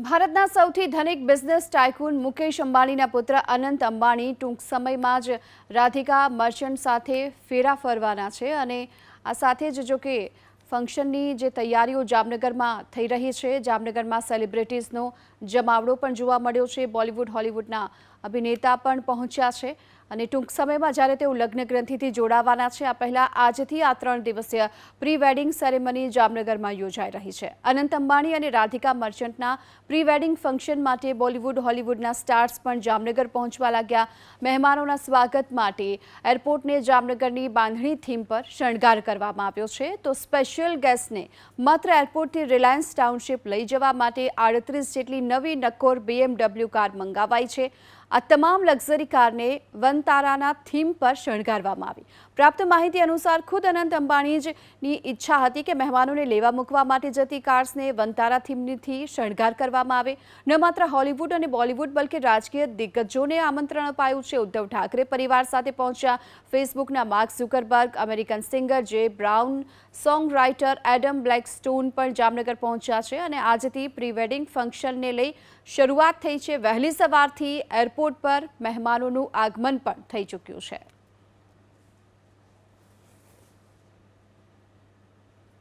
ભારતના સૌથી ધનિક બિઝનેસ ટાઇકૂન મુકેશ અંબાણીના પુત્ર અનંત અંબાણી ટૂંક સમયમાં જ રાધિકા મર્ચન્ટ સાથે ફેરા ફરવાના છે અને આ સાથે જ જો કે ફંક્શનની જે તૈયારીઓ જામનગરમાં થઈ રહી છે, જામનગરમાં સેલિબ્રિટીઝનો જમાવડો પણ જોવા મળ્યો છે, બોલિવૂડ, હોલિવૂડના અભિનેતા પણ પહોંચ્યા છે અને ટૂંક સમયમાં જ્યારે તેઓ લગ્ન ગ્રંથિથી જોડાવાના છે, આ પહેલાં આજથી આ ત્રણ દિવસીય પ્રી વેડિંગ સેરેમની જામનગરમાં યોજાઈ રહી છે. અનંત અંબાણી અને રાધિકા મર્ચન્ટના પ્રી વેડિંગ ફંક્શન માટે બોલિવૂડ, હોલિવૂડના સ્ટાર્સ પણ જામનગર પહોંચવા લાગ્યા. મહેમાનોના સ્વાગત માટે એરપોર્ટને જામનગરની બાંધણી થીમ પર શણગાર કરવામાં આવ્યો છે. તો સ્પેશિયલ ગેસ્ટને માત્ર એરપોર્ટથી રિલાયન્સ ટાઉનશીપ લઈ જવા માટે આડત્રીસ જેટલી નવી નક્કોર બીએમડબલ્યુ કાર મંગાવાઈ છે. આ તમામ લક્ઝરી કારને વનતારાના થીમ પર શણગારવામાં આવી. પ્રાપ્ત માહિતી અનુસાર ખુદ અનંત અંબાણીજની ઈચ્છા હતી કે મહેમાનોને લેવા મૂકવા માટે જતી કાર્સને વનતારા થીમથી શણગાર કરવામાં આવે. ન માત્ર હોલિવૂડ અને બોલિવૂડ બલકે રાજકીય દિગ્ગજોને આમંત્રણ અપાયું છે. ઉદ્ધવ ઠાકરે પરિવાર સાથે પહોંચ્યા. ફેસબુકના Mark Zuckerberg, American singer J Brown song writer Adam Blackstone પણ જામનગર પહોંચ્યા છે અને આજથી પ્રી વેડિંગ ફંક્શનને લઈ શરૂઆત થઈ છે. વહેલી સવારથી એરપોર્ટ પર મહેમાનોનું આગમન પણ થઈ ચૂક્યું છે.